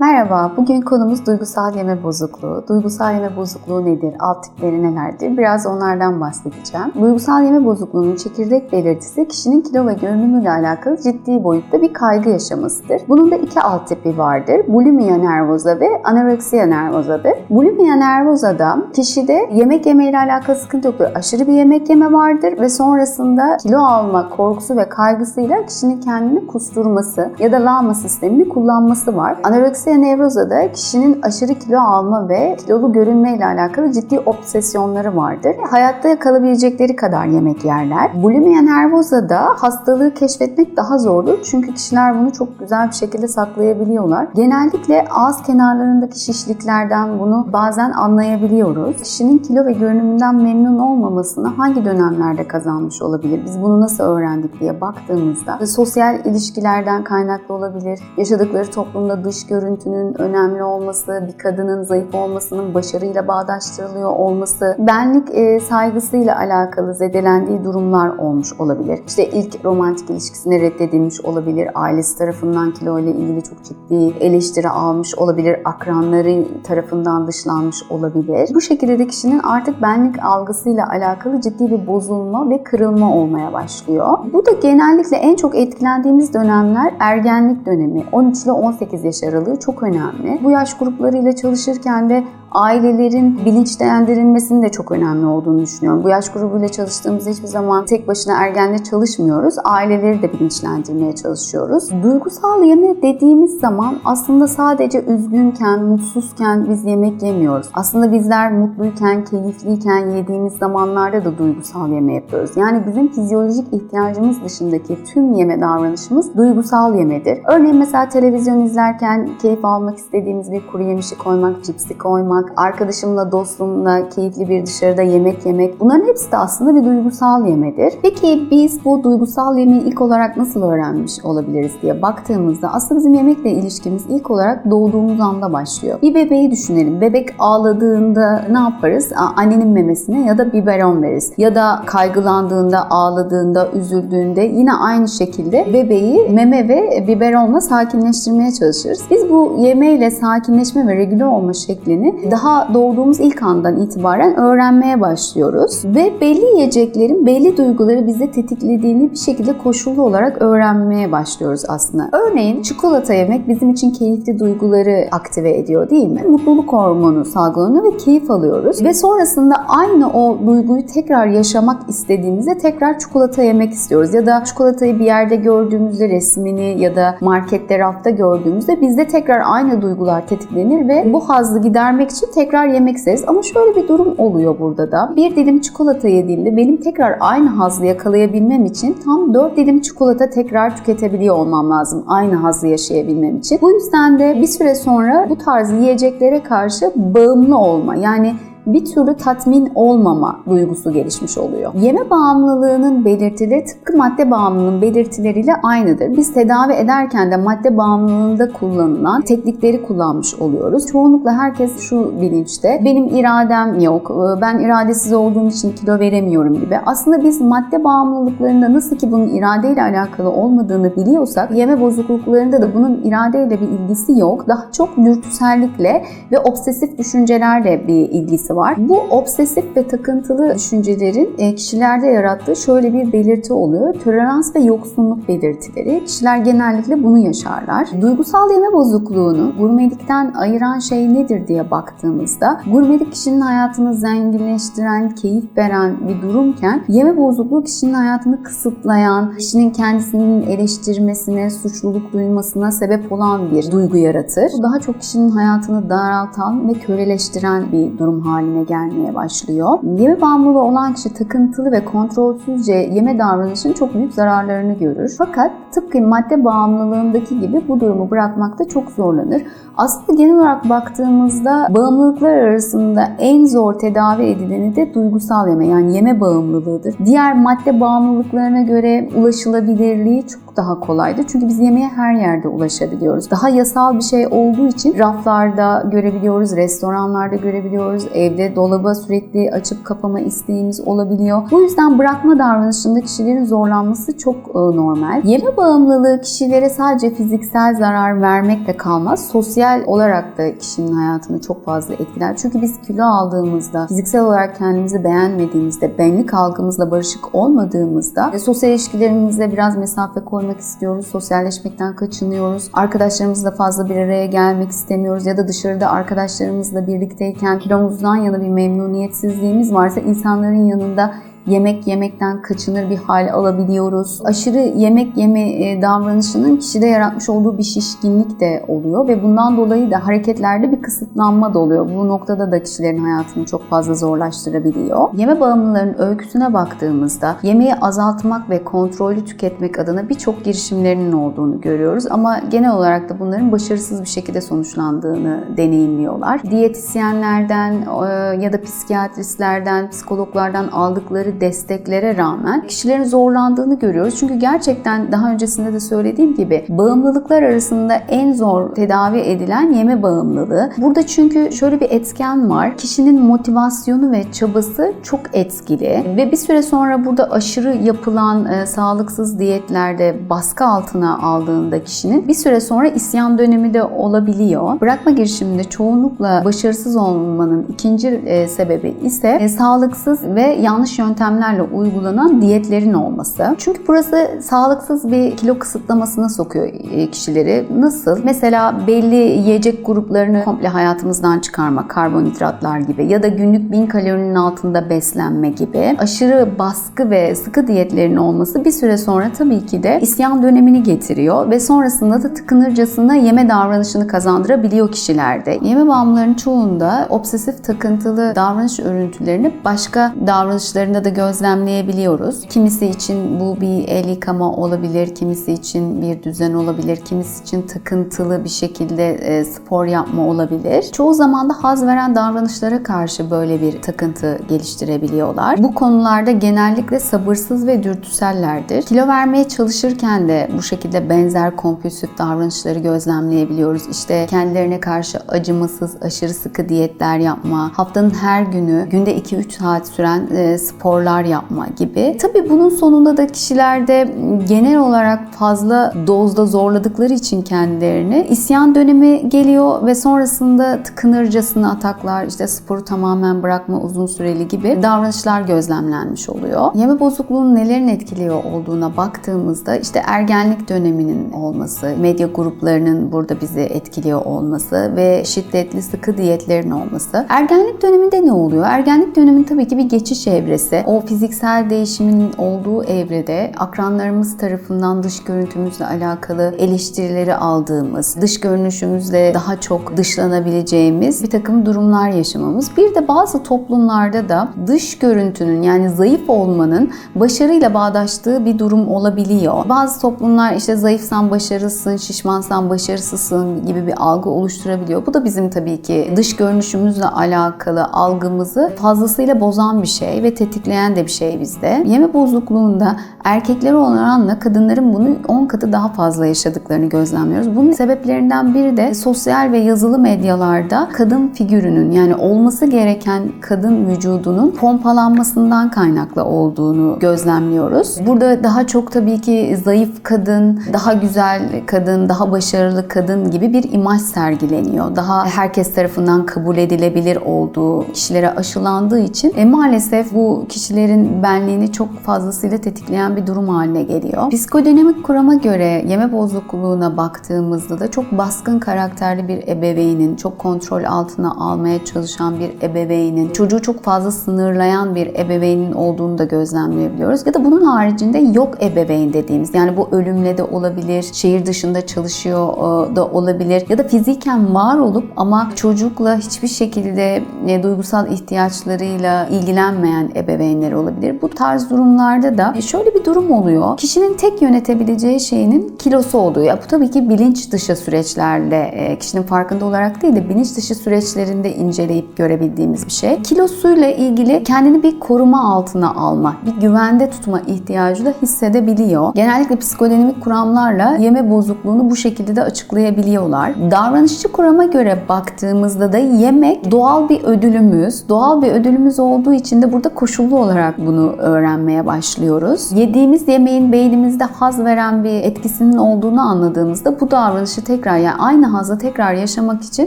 Merhaba, bugün konumuz duygusal yeme bozukluğu. Duygusal yeme bozukluğu nedir? Alt tipleri nelerdir? Biraz onlardan bahsedeceğim. Duygusal yeme bozukluğunun çekirdek belirtisi kişinin kilo ve görünümüyle alakalı ciddi boyutta bir kaygı yaşamasıdır. Bunun da iki alt tipi vardır. Bulimia nervosa ve anoreksiya nervosadır. Bulimia nervosa'da kişide yemek yeme ile alakalı sıkıntı yoktur. Aşırı bir yemek yeme vardır ve sonrasında kilo alma korkusu ve kaygısıyla kişinin kendini kusturması ya da lağma sistemini kullanması var. Anoreksiya nevrozada kişinin aşırı kilo alma ve kilolu görünme ile alakalı ciddi obsesyonları vardır. Hayatta kalabilecekleri kadar yemek yerler. Bulimia nervosa'da hastalığı keşfetmek daha zordur çünkü kişiler bunu çok güzel bir şekilde saklayabiliyorlar. Genellikle ağız kenarlarındaki şişliklerden bunu bazen anlayabiliyoruz. Kişinin kilo ve görünümünden memnun olmamasını hangi dönemlerde kazanmış olabilir? Biz bunu nasıl öğrendik diye baktığımızda sosyal ilişkilerden kaynaklı olabilir. Yaşadıkları toplumda dış görüntünün önemli olması, bir kadının zayıf olmasının başarıyla bağdaştırılıyor olması, benlik e, saygısıyla alakalı zedelendiği durumlar olmuş olabilir. İşte ilk romantik ilişkisine reddedilmiş olabilir, ailesi tarafından kilo ile ilgili çok ciddi eleştiri almış olabilir, akranları tarafından dışlanmış olabilir. Bu şekilde de kişinin artık benlik algısıyla alakalı ciddi bir bozulma ve kırılma olmaya başlıyor. Bu da genellikle en çok etkilendiğimiz dönemler ergenlik dönemi. 13 ile 18 yaş aralığı çok önemli. Bu yaş gruplarıyla çalışırken de ailelerin bilinçlendirilmesinin de çok önemli olduğunu düşünüyorum. Bu yaş grubuyla çalıştığımızda hiçbir zaman tek başına ergenle çalışmıyoruz. Aileleri de bilinçlendirmeye çalışıyoruz. Duygusal yeme dediğimiz zaman aslında sadece üzgünken, mutsuzken biz yemek yemiyoruz. Aslında bizler mutluyken, keyifliyken yediğimiz zamanlarda da duygusal yeme yapıyoruz. Yani bizim fizyolojik ihtiyacımız dışındaki tüm yeme davranışımız duygusal yemedir. Örneğin mesela televizyon izlerken keyif almak istediğimiz bir kuru yemişi koymak, cipsi koymak, arkadaşımla, dostumla keyifli bir dışarıda yemek yemek bunların hepsi de aslında bir duygusal yemedir. Peki biz bu duygusal yemeği ilk olarak nasıl öğrenmiş olabiliriz diye baktığımızda aslında bizim yemekle ilişkimiz ilk olarak doğduğumuz anda başlıyor. Bir bebeği düşünelim. Bebek ağladığında ne yaparız? Annenin memesine ya da biberon veririz. Ya da kaygılandığında, ağladığında, üzüldüğünde yine aynı şekilde bebeği meme ve biberonla sakinleştirmeye çalışırız. Biz bu yemeğiyle sakinleşme ve regüle olma şeklini daha doğduğumuz ilk andan itibaren öğrenmeye başlıyoruz. Ve belli yiyeceklerin belli duyguları bize tetiklediğini bir şekilde koşullu olarak öğrenmeye başlıyoruz aslında. Örneğin çikolata yemek bizim için keyifli duyguları aktive ediyor değil mi? Mutluluk hormonu salgılanıyor ve keyif alıyoruz. Ve sonrasında aynı o duyguyu tekrar yaşamak istediğimizde tekrar çikolata yemek istiyoruz. Ya da çikolatayı bir yerde gördüğümüzde resmini ya da markette rafta gördüğümüzde bizde tekrar aynı duygular tetiklenir ve bu hazzı gidermek için tekrar yemek isteriz. Ama şöyle bir durum oluyor burada da. Bir dilim çikolata yediğimde benim tekrar aynı hazzı yakalayabilmem için tam 4 dilim çikolata tekrar tüketebiliyor olmam lazım. Aynı hazzı yaşayabilmem için. Bu yüzden de bir süre sonra bu tarz yiyeceklere karşı bağımlı olma yani bir türlü tatmin olmama duygusu gelişmiş oluyor. Yeme bağımlılığının belirtileri tıpkı madde bağımlılığının belirtileriyle aynıdır. Biz tedavi ederken de madde bağımlılığında kullanılan teknikleri kullanmış oluyoruz. Çoğunlukla herkes şu bilinçte benim iradem yok, ben iradesiz olduğum için kilo veremiyorum gibi. Aslında biz madde bağımlılıklarında nasıl ki bunun iradeyle alakalı olmadığını biliyorsak yeme bozukluklarında da bunun iradeyle bir ilgisi yok. Daha çok dürtüsellikle ve obsesif düşüncelerle bir ilgisi var. Bu obsesif ve takıntılı düşüncelerin e, kişilerde yarattığı şöyle bir belirti oluyor. Tolerans ve yoksunluk belirtileri. Kişiler genellikle bunu yaşarlar. Duygusal yeme bozukluğunu gurmelikten ayıran şey nedir diye baktığımızda gurmelik kişinin hayatını zenginleştiren, keyif veren bir durumken yeme bozukluğu kişinin hayatını kısıtlayan, kişinin kendisinin eleştirmesine, suçluluk duymasına sebep olan bir duygu yaratır. Bu daha çok kişinin hayatını daraltan ve köleleştiren bir durum haline gelmeye başlıyor. Yeme bağımlılığı olan kişi takıntılı ve kontrolsüzce yeme davranışının çok büyük zararlarını görür. Fakat tıpkı madde bağımlılığındaki gibi bu durumu bırakmakta çok zorlanır. Aslında genel olarak baktığımızda bağımlılıklar arasında en zor tedavi edileni de duygusal yeme yani yeme bağımlılığıdır. Diğer madde bağımlılıklarına göre ulaşılabilirliği çok daha kolaydır. Çünkü biz yemeğe her yerde ulaşabiliyoruz. Daha yasal bir şey olduğu için raflarda görebiliyoruz, restoranlarda görebiliyoruz, evde dolaba sürekli açıp kapama isteğimiz olabiliyor. Bu yüzden bırakma davranışında kişilerin zorlanması çok e, normal. Yeme bağımlılığı kişilere sadece fiziksel zarar vermekle kalmaz. Sosyal olarak da kişinin hayatını çok fazla etkiler. Çünkü biz kilo aldığımızda, fiziksel olarak kendimizi beğenmediğimizde, benlik algımızla barışık olmadığımızda, e, sosyal ilişkilerimizde biraz mesafe koymak istiyoruz, sosyalleşmekten kaçınıyoruz, arkadaşlarımızla fazla bir araya gelmek istemiyoruz ya da dışarıda arkadaşlarımızla birlikteyken kilomuzdan yana bir memnuniyetsizliğimiz varsa insanların yanında yemek yemekten kaçınır bir hal alabiliyoruz. Aşırı yemek yeme e, davranışının kişide yaratmış olduğu bir şişkinlik de oluyor ve bundan dolayı da hareketlerde bir kısıtlanma da oluyor. Bu noktada da kişilerin hayatını çok fazla zorlaştırabiliyor. Yeme bağımlılarının öyküsüne baktığımızda yemeği azaltmak ve kontrollü tüketmek adına birçok girişimlerinin olduğunu görüyoruz ama genel olarak da bunların başarısız bir şekilde sonuçlandığını deneyimliyorlar. Diyetisyenlerden e, ya da psikiyatristlerden, psikologlardan aldıkları desteklere rağmen kişilerin zorlandığını görüyoruz. Çünkü gerçekten daha öncesinde de söylediğim gibi bağımlılıklar arasında en zor tedavi edilen yeme bağımlılığı. Burada çünkü şöyle bir etken var. Kişinin motivasyonu ve çabası çok etkili ve bir süre sonra burada aşırı yapılan e, sağlıksız diyetlerde baskı altına aldığında kişinin bir süre sonra isyan dönemi de olabiliyor. Bırakma girişiminde çoğunlukla başarısız olmanın ikinci e, sebebi ise e, sağlıksız ve yanlış yöntemlerle uygulanan diyetlerin olması. Çünkü burası sağlıksız bir kilo kısıtlamasına sokuyor e, kişileri. Nasıl? Mesela belli yiyecek gruplarını komple hayatımızdan çıkarmak, karbonhidratlar gibi ya da günlük 1000 kalorinin altında beslenme gibi aşırı baskı ve sıkı diyetlerin olması bir süre sonra tabii ki de isyan dönemini getiriyor ve sonrasında da tıkınırcasına yeme davranışını kazandırabiliyor kişilerde. Yeme bağımlılarının çoğunda obsesif takıntılı davranış örüntülerini başka davranışlarında da gözlemleyebiliyoruz. Kimisi için bu bir el yıkama olabilir, kimisi için bir düzen olabilir, kimisi için takıntılı bir şekilde e, spor yapma olabilir. Çoğu zaman da haz veren davranışlara karşı böyle bir takıntı geliştirebiliyorlar. Bu konularda genellikle sabırsız ve dürtüsellerdir. Kilo vermeye çalışırken de bu şekilde benzer kompulsif davranışları gözlemleyebiliyoruz. İşte kendilerine karşı acımasız, aşırı sıkı diyetler yapma, haftanın her günü günde 2-3 saat süren e, sporlar yapma gibi. Tabii bunun sonunda da kişilerde genel olarak fazla dozda zorladıkları için kendilerini isyan dönemi geliyor ve sonrasında tıkınırcasına ataklar, işte sporu tamamen bırakma uzun süreli gibi davranışlar gözlemlenmiş oluyor. Yeme bozukluğunun nelerin etkiliyor olduğuna baktığımızda işte ergenlik döneminin olması, medya gruplarının burada bizi etkiliyor olması ve şiddetli sıkı diyetlerin olması. Ergenlik döneminde ne oluyor? Ergenlik dönemin tabii ki bir geçiş evresi. O fiziksel değişimin olduğu evrede akranlarımız tarafından dış görüntümüzle alakalı eleştirileri aldığımız, dış görünüşümüzle daha çok dışlanabileceğimiz bir takım durumlar yaşamamız. Bir de bazı toplumlarda da dış görüntünün yani zayıf olmanın başarıyla bağdaştığı bir durum olabiliyor. Bazı toplumlar işte zayıfsan başarısın, şişmansan başarısızsın gibi bir algı oluşturabiliyor. Bu da bizim tabii ki dış görünüşümüzle alakalı algımızı fazlasıyla bozan bir şey ve tetikleyen de bir şey bizde. Yeme bozukluğunda erkeklere oranla kadınların bunu 10 katı daha fazla yaşadıklarını gözlemliyoruz. Bunun sebeplerinden biri de sosyal ve yazılı medyalarda kadın figürünün yani olması gereken kadın vücudunun pompalanmasından kaynaklı olduğunu gözlemliyoruz. Burada daha çok tabii ki zayıf kadın, daha güzel kadın, daha başarılı kadın gibi bir imaj sergileniyor. Daha herkes tarafından kabul edilebilir olduğu kişilere aşılandığı için e, maalesef bu kişilerin benliğini çok fazlasıyla tetikleyen bir durum haline geliyor. Psikodinamik kurama göre yeme bozukluğuna baktığımızda da çok baskın karakterli bir ebeveynin, çok kontrol altına almaya çalışan bir ebeveynin, çocuğu çok fazla sınırlayan bir ebeveynin olduğunu da gözlemleyebiliyoruz. Ya da bunun haricinde yok ebeveyn dediğimiz yani bu ölümle de olabilir, şehir dışında çalışıyor e, da olabilir ya da fiziken var olup ama çocukla hiçbir şekilde e, duygusal ihtiyaçlarıyla ilgilenmeyen ebeveynler öğünleri olabilir. Bu tarz durumlarda da şöyle bir durum oluyor. Kişinin tek yönetebileceği şeyinin kilosu olduğu. Ya bu tabii ki bilinç dışı süreçlerle e, kişinin farkında olarak değil de bilinç dışı süreçlerinde inceleyip görebildiğimiz bir şey. Kilosuyla ilgili kendini bir koruma altına alma, bir güvende tutma ihtiyacı da hissedebiliyor. Genellikle psikodinamik kuramlarla yeme bozukluğunu bu şekilde de açıklayabiliyorlar. Davranışçı kurama göre baktığımızda da yemek doğal bir ödülümüz. Doğal bir ödülümüz olduğu için de burada koşullu olarak bunu öğrenmeye başlıyoruz. Yediğimiz yemeğin beynimizde haz veren bir etkisinin olduğunu anladığımızda bu davranışı tekrar yani aynı hazı tekrar yaşamak için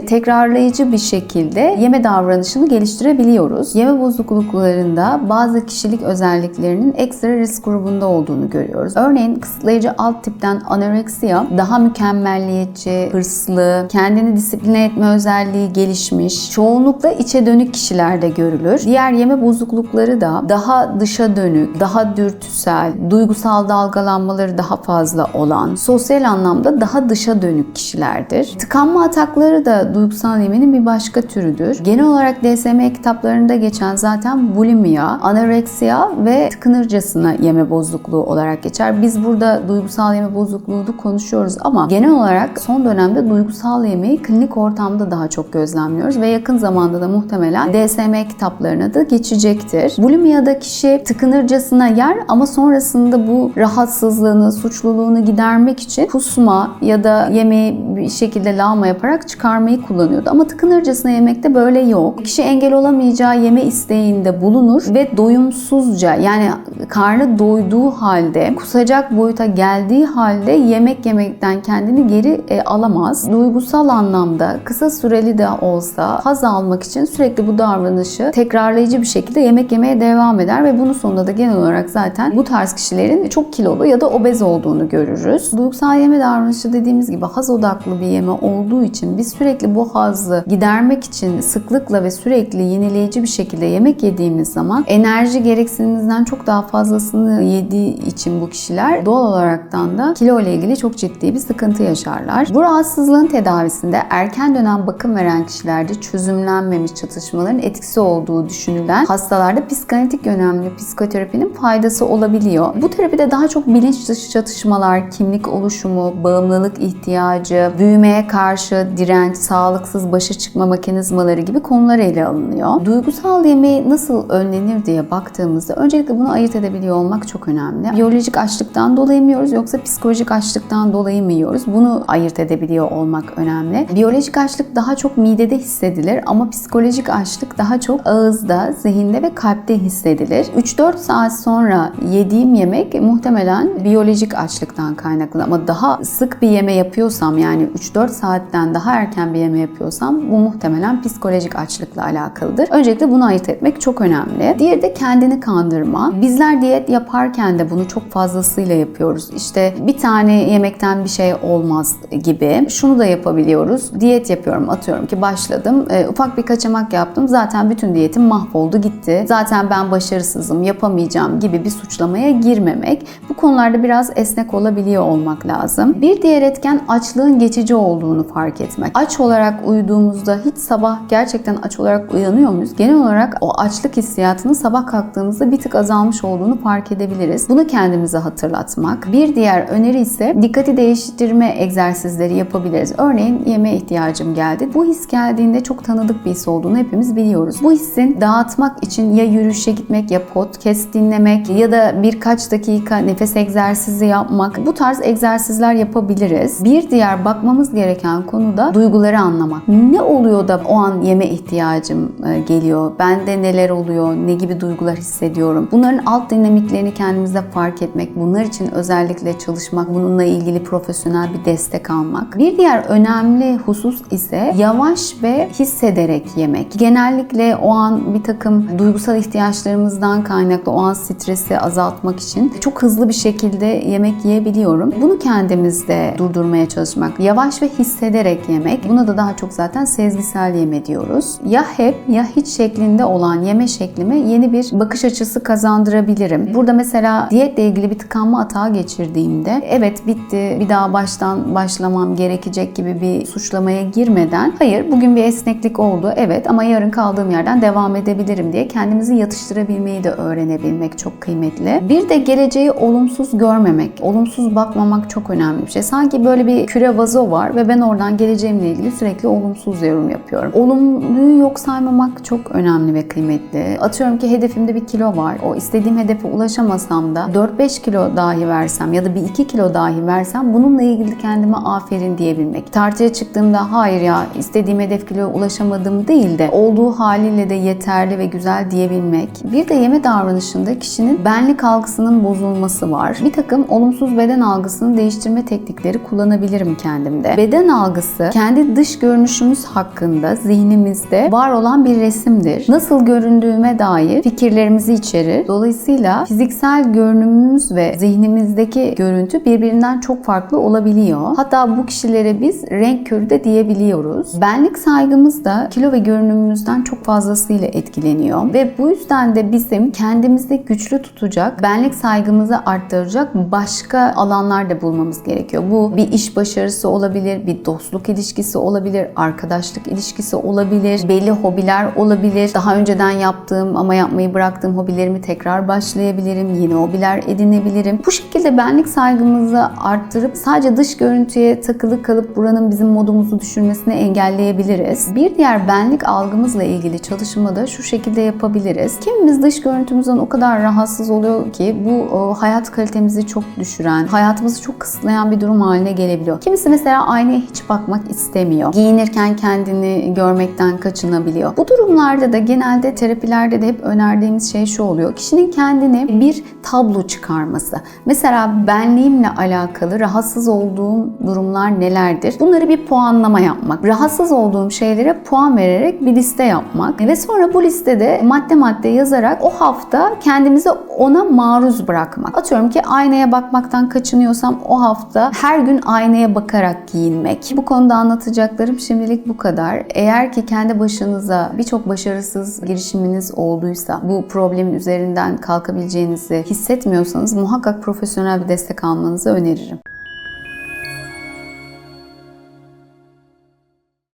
tekrarlayıcı bir şekilde yeme davranışını geliştirebiliyoruz. Yeme bozukluklarında bazı kişilik özelliklerinin ekstra risk grubunda olduğunu görüyoruz. Örneğin kısıtlayıcı alt tipten anoreksiya daha mükemmelliyetçi, hırslı, kendini disipline etme özelliği gelişmiş, çoğunlukla içe dönük kişilerde görülür. Diğer yeme bozuklukları da daha dışa dönük, daha dürtüsel, duygusal dalgalanmaları daha fazla olan, sosyal anlamda daha dışa dönük kişilerdir. Tıkanma atakları da duygusal yemenin bir başka türüdür. Genel olarak DSM kitaplarında geçen zaten bulimia, anoreksiya ve tıkınırcasına yeme bozukluğu olarak geçer. Biz burada duygusal yeme bozukluğunu konuşuyoruz ama genel olarak son dönemde duygusal yemeği klinik ortamda daha çok gözlemliyoruz ve yakın zamanda da muhtemelen DSM kitaplarına da geçecektir. Bulimia'da kişi tıkınırcasına yer ama sonrasında bu rahatsızlığını, suçluluğunu gidermek için kusma ya da yemeği bir şekilde lağma yaparak çıkarmayı kullanıyordu. Ama tıkınırcasına yemekte böyle yok. Kişi engel olamayacağı yeme isteğinde bulunur ve doyumsuzca yani karnı doyduğu halde kusacak boyuta geldiği halde yemek yemekten kendini geri e, alamaz. Duygusal anlamda kısa süreli de olsa haz almak için sürekli bu davranışı tekrarlayıcı bir şekilde yemek yemeye devam eder ve bunun sonunda da genel olarak zaten bu tarz kişilerin çok kilolu ya da obez olduğunu görürüz. Duygusal yeme davranışı dediğimiz gibi haz odaklı bir yeme olduğu için biz sürekli bu hazı gidermek için sıklıkla ve sürekli yenileyici bir şekilde yemek yediğimiz zaman enerji gereksinimimizden çok daha fazlasını yediği için bu kişiler doğal olaraktan da kilo ile ilgili çok ciddi bir sıkıntı yaşarlar. Bu rahatsızlığın tedavisinde erken dönem bakım veren kişilerde çözümlenmemiş çatışmaların etkisi olduğu düşünülen hastalarda psikanalitik yönemli psikoterapinin faydası olabiliyor. Bu terapide daha çok bilinç dışı çatışmalar, kimlik oluşumu, bağımlılık ihtiyacı, büyümeye karşı direnç, sağlıksız başa çıkma mekanizmaları gibi konular ele alınıyor. Duygusal yeme nasıl önlenir diye baktığımızda öncelikle bunu ayırt edebiliyor olmak çok önemli. Biyolojik açlıktan dolayı mı yiyoruz yoksa psikolojik açlıktan dolayı mı yiyoruz? Bunu ayırt edebiliyor olmak önemli. Biyolojik açlık daha çok midede hissedilir ama psikolojik açlık daha çok ağızda, zihinde ve kalpte hissedilir. 3-4 saat sonra yediğim yemek muhtemelen biyolojik açlıktan kaynaklı ama daha sık bir yeme yapıyorsam yani 3-4 saatten daha erken bir yeme yapıyorsam bu muhtemelen psikolojik açlıkla alakalıdır. Öncelikle bunu ayırt etmek çok önemli. Diğeri de kendini kandırma. Bizler diyet yaparken de bunu çok fazlasıyla yapıyoruz. İşte bir tane yemekten bir şey olmaz gibi. Şunu da yapabiliyoruz. Diyet yapıyorum. Atıyorum ki başladım. E, ufak bir kaçamak yaptım. Zaten bütün diyetim mahvoldu gitti. Zaten ben başarısızım, yapamayacağım gibi bir suçlamaya girmemek. Bu konularda biraz esnek olabiliyor olmak lazım. Bir diğer etken açlığın geçici olduğunu fark etmek. Aç olarak uyuduğumuzda hiç sabah gerçekten aç olarak uyanıyor muyuz? Genel olarak o açlık hissiyatının sabah kalktığımızda bir tık azalmış olduğunu fark edebiliriz. Bunu kendimize hatırlatmak. Bir diğer öneri ise dikkati değiştirme egzersizleri yapabiliriz. Örneğin yeme ihtiyacım geldi. Bu his geldiğinde çok tanıdık bir his olduğunu hepimiz biliyoruz. Bu hissin dağıtmak için ya yürüyüşe gitmek ya podcast dinlemek ya da birkaç dakika nefes egzersizi yapmak. Bu tarz egzersizler yapabiliriz. Bir diğer bakmamız gereken konu da duyguları anlamak. Ne oluyor da o an yeme ihtiyacım e, geliyor? Bende neler oluyor? Ne gibi duygular hissediyorum? Bunların alt dinamiklerini kendimizde fark etmek, bunlar için özellikle çalışmak, bununla ilgili profesyonel bir destek almak. Bir diğer önemli husus ise yavaş ve hissederek yemek. Genellikle o an bir takım duygusal ihtiyaçlarımızdan kaynaklı o an stresi azaltmak için çok hızlı bir şekilde yemek yiyebiliyorum. Bunu kendimizde durdurmaya çalışmak. Yavaş ve hissederek yemek. Buna da daha çok zaten sezgisel yeme diyoruz. Ya hep ya hiç şeklinde olan yeme şeklime yeni bir bakış açısı kazandırabilirim. Burada mesela diyetle ilgili bir tıkanma atağı geçirdiğimde evet bitti bir daha baştan başlamam gerekecek gibi bir suçlamaya girmeden hayır bugün bir esneklik oldu evet ama yarın kaldığım yerden devam edebilirim diye kendimizi çalıştırabilmeyi de öğrenebilmek çok kıymetli. Bir de geleceği olumsuz görmemek, olumsuz bakmamak çok önemli bir şey. Sanki böyle bir küre vazo var ve ben oradan geleceğimle ilgili sürekli olumsuz yorum yapıyorum. Olumluyu yok saymamak çok önemli ve kıymetli. Atıyorum ki hedefimde bir kilo var. O istediğim hedefe ulaşamasam da 4-5 kilo dahi versem ya da bir 2 kilo dahi versem bununla ilgili kendime aferin diyebilmek. Tartıya çıktığımda hayır ya istediğim hedef kiloya ulaşamadım değil de olduğu haliyle de yeterli ve güzel diyebilmek. Bir de yeme davranışında kişinin benlik algısının bozulması var. Bir takım olumsuz beden algısını değiştirme teknikleri kullanabilirim kendimde. Beden algısı kendi dış görünüşümüz hakkında zihnimizde var olan bir resimdir. Nasıl göründüğüme dair fikirlerimizi içerir. Dolayısıyla fiziksel görünümümüz ve zihnimizdeki görüntü birbirinden çok farklı olabiliyor. Hatta bu kişilere biz renk körü de diyebiliyoruz. Benlik saygımız da kilo ve görünümümüzden çok fazlasıyla etkileniyor ve bu yüzden de bizim kendimizi güçlü tutacak, benlik saygımızı arttıracak başka alanlar da bulmamız gerekiyor. Bu bir iş başarısı olabilir, bir dostluk ilişkisi olabilir, arkadaşlık ilişkisi olabilir, belli hobiler olabilir. Daha önceden yaptığım ama yapmayı bıraktığım hobilerimi tekrar başlayabilirim, yeni hobiler edinebilirim. Bu şekilde benlik saygımızı arttırıp sadece dış görüntüye takılı kalıp buranın bizim modumuzu düşürmesini engelleyebiliriz. Bir diğer benlik algımızla ilgili çalışma da şu şekilde yapabiliriz. Kimimiz dış görüntümüzden o kadar rahatsız oluyor ki bu o, hayat kalitemizi çok düşüren, hayatımızı çok kısıtlayan bir durum haline gelebiliyor. Kimisi mesela aynaya hiç bakmak istemiyor. Giyinirken kendini görmekten kaçınabiliyor. Bu durumlarda da genelde terapilerde de hep önerdiğimiz şey şu oluyor. Kişinin kendine bir tablo çıkarması. Mesela benliğimle alakalı rahatsız olduğum durumlar nelerdir? Bunları bir puanlama yapmak. Rahatsız olduğum şeylere puan vererek bir liste yapmak ve sonra bu listede madde madde yazarak o hafta kendimizi ona maruz bırakmak. Atıyorum ki aynaya bakmaktan kaçınıyorsam o hafta her gün aynaya bakarak giyinmek. Bu konuda anlatacaklarım şimdilik bu kadar. Eğer ki kendi başınıza birçok başarısız girişiminiz olduysa bu problemin üzerinden kalkabileceğinizi hissetmiyorsanız muhakkak profesyonel bir destek almanızı öneririm.